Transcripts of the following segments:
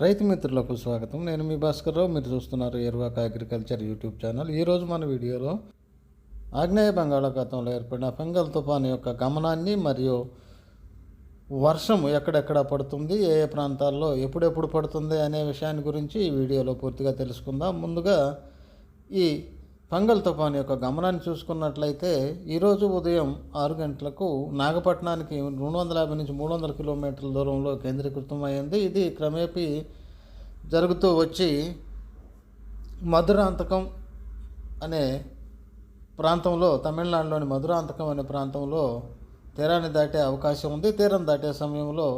రైతు మిత్రులకు స్వాగతం. నేను మీ భాస్కర్రావు మీరు చూస్తున్నారు ఎరువాక అగ్రికల్చర్ యూట్యూబ్ ఛానల్. ఈరోజు మన వీడియోలో ఆగ్నేయ బంగాళాఖాతంలో ఏర్పడిన ఫంగల్ తుఫాను యొక్క గమనాన్ని మరియు వర్షం ఎక్కడెక్కడ పడుతుంది ఏ ఏ ప్రాంతాల్లో ఎప్పుడెప్పుడు పడుతుంది అనే విషయాన్ని గురించి ఈ వీడియోలో పూర్తిగా తెలుసుకుందాం. ముందుగా ఈ పంగల్ తుఫాన్ యొక్క గమనాన్ని చూసుకున్నట్లయితే ఈరోజు ఉదయం ఆరు గంటలకు నాగపట్నానికి రెండు వందల యాభై నుంచి మూడు వందల కిలోమీటర్ల దూరంలో కేంద్రీకృతమైంది ఇది క్రమేపీ జరుగుతూ వచ్చి మధురాంతకం అనే ప్రాంతంలో తమిళనాడులోని మధురాంతకం అనే ప్రాంతంలో తీరాన్ని దాటే అవకాశం ఉంది. తీరం దాటే సమయంలో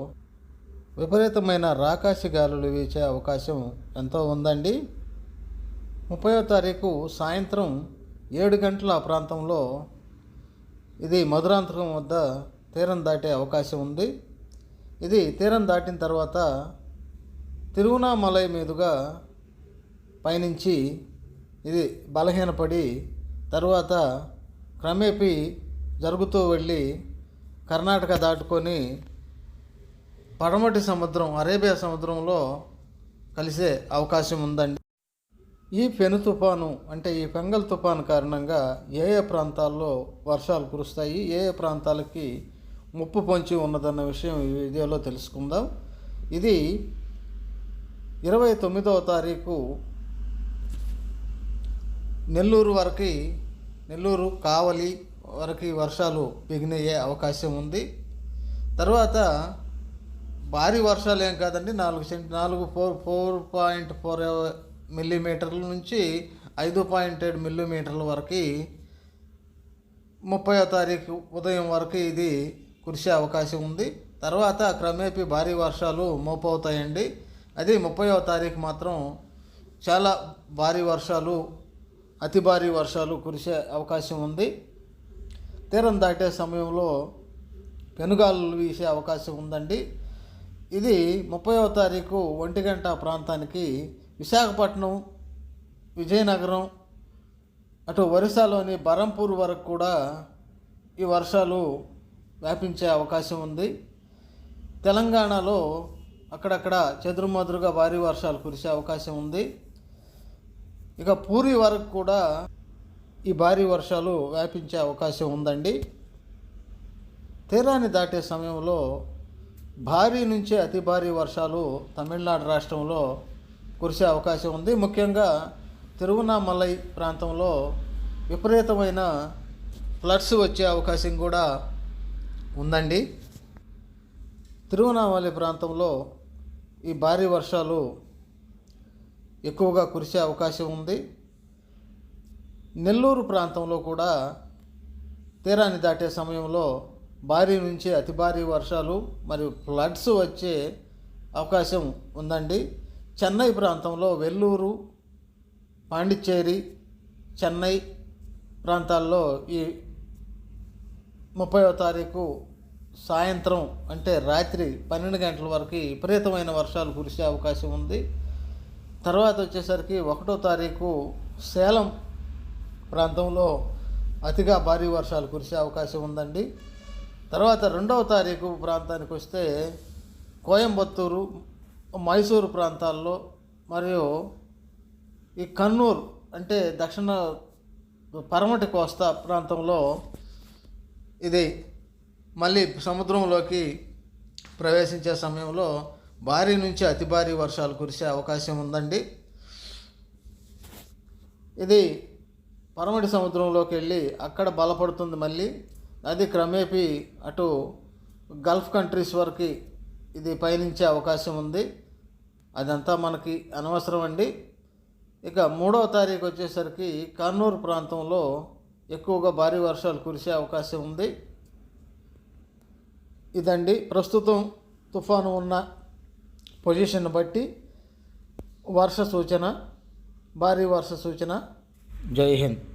విపరీతమైన రాకాశి గాలులు వీచే అవకాశం ఎంతో ఉందండి. ముప్పయో తారీఖు సాయంత్రం ఏడు గంటల ఆ ప్రాంతంలో ఇది మధురాంతకం వద్ద తీరం దాటే అవకాశం ఉంది. ఇది తీరం దాటిన తర్వాత తిరువనామలై మీదుగా పయనించి ఇది బలహీనపడి తర్వాత క్రమేపీ జరుగుతూ వెళ్ళి కర్ణాటక దాటుకొని పడమటి సముద్రం అరేబియా సముద్రంలో కలిసే అవకాశం ఉందండి. ఈ పెను తుఫాను అంటే ఈ ఫెంగల్ తుఫాను కారణంగా ఏ ఏ ప్రాంతాల్లో వర్షాలు కురుస్తాయి ఏ ఏ ప్రాంతాలకి ముప్పు పొంచి ఉన్నదన్న విషయం ఈ వీడియోలో తెలుసుకుందాం. ఇది ఇరవై తొమ్మిదవ తారీఖు నెల్లూరు వరకు నెల్లూరు కావలి వరకు వర్షాలు బిగినయ్యే అవకాశం ఉంది. తర్వాత భారీ వర్షాలు ఏం కాదండి నాలుగు సెంటి నాలుగు ఫోర్ ఫోర్ పాయింట్ ఫోర్ మిల్లీమీటర్ల నుంచి ఐదు పాయింట్ ఏడు మిల్లీమీటర్ల వరకు ముప్పయో తారీఖు ఉదయం వరకు ఇది కురిసే అవకాశం ఉంది. తర్వాత క్రమేపీ భారీ వర్షాలు మోపవుతాయండి. అది ముప్పయో తారీఖు మాత్రం చాలా భారీ వర్షాలు అతి భారీ వర్షాలు కురిసే అవకాశం ఉంది. తీరం దాటే సమయంలో పెనుగాలు వీసే అవకాశం ఉందండి. ఇది ముప్పైవ తారీఖు ఒంటి గంట ప్రాంతానికి విశాఖపట్నం విజయనగరం అటు ఒరిస్సాలోని బరంపూర్ వరకు కూడా ఈ వర్షాలు వ్యాపించే అవకాశం ఉంది. తెలంగాణలో అక్కడక్కడ చెదురుమదురుగా భారీ వర్షాలు కురిసే అవకాశం ఉంది. ఇక పూరి వరకు కూడా ఈ భారీ వర్షాలు వ్యాపించే అవకాశం ఉందండి. తీరాన్ని దాటే సమయంలో భారీ నుంచి అతి భారీ వర్షాలు తమిళనాడు రాష్ట్రంలో కురిసే అవకాశం ఉంది. ముఖ్యంగా తిరువనామలై ప్రాంతంలో విపరీతమైన ఫ్లడ్స్ వచ్చే అవకాశం కూడా ఉందండి. తిరువనామలై ప్రాంతంలో ఈ భారీ వర్షాలు ఎక్కువగా కురిసే అవకాశం ఉంది. నెల్లూరు ప్రాంతంలో కూడా తీరాన్ని దాటే సమయంలో భారీ నుంచి అతి భారీ వర్షాలు మరియు ఫ్లడ్స్ వచ్చే అవకాశం ఉందండి. చెన్నై ప్రాంతంలో వెల్లూరు పాండిచ్చేరి చెన్నై ప్రాంతాల్లో ఈ ముప్పైవ తారీఖు సాయంత్రం అంటే రాత్రి పన్నెండు గంటల వరకు విపరీతమైన వర్షాలు కురిసే అవకాశం ఉంది. తర్వాత వచ్చేసరికి ఒకటో తారీఖు సేలం ప్రాంతంలో అతిగా భారీ వర్షాలు కురిసే అవకాశం ఉందండి. తర్వాత రెండవ తారీఖు ప్రాంతానికి వస్తే కోయంబత్తూరు మైసూరు ప్రాంతాల్లో మరియు ఈ కన్నూర్ అంటే దక్షిణ పరమటి కోస్తా ప్రాంతంలో ఇది మళ్ళీ సముద్రంలోకి ప్రవేశించే సమయంలో భారీ నుంచి అతి భారీ వర్షాలు కురిసే అవకాశం ఉందండి. ఇది పరమటి సముద్రంలోకి వెళ్ళి అక్కడ బలపడుతుంది మళ్ళీ. అది క్రమేపీ అటు గల్ఫ్ కంట్రీస్ వరకు ఇది పయనించే అవకాశం ఉంది. అదంతా మనకి అనవసరం అండి ఇక మూడవ తారీఖు వచ్చేసరికి కర్నూలు ప్రాంతంలో ఎక్కువగా భారీ వర్షాలు కురిసే అవకాశం ఉంది. ఇదండి. ప్రస్తుతం తుఫాను ఉన్న పొజిషన్ బట్టి వర్ష సూచన భారీ వర్ష సూచన. జై హింద్.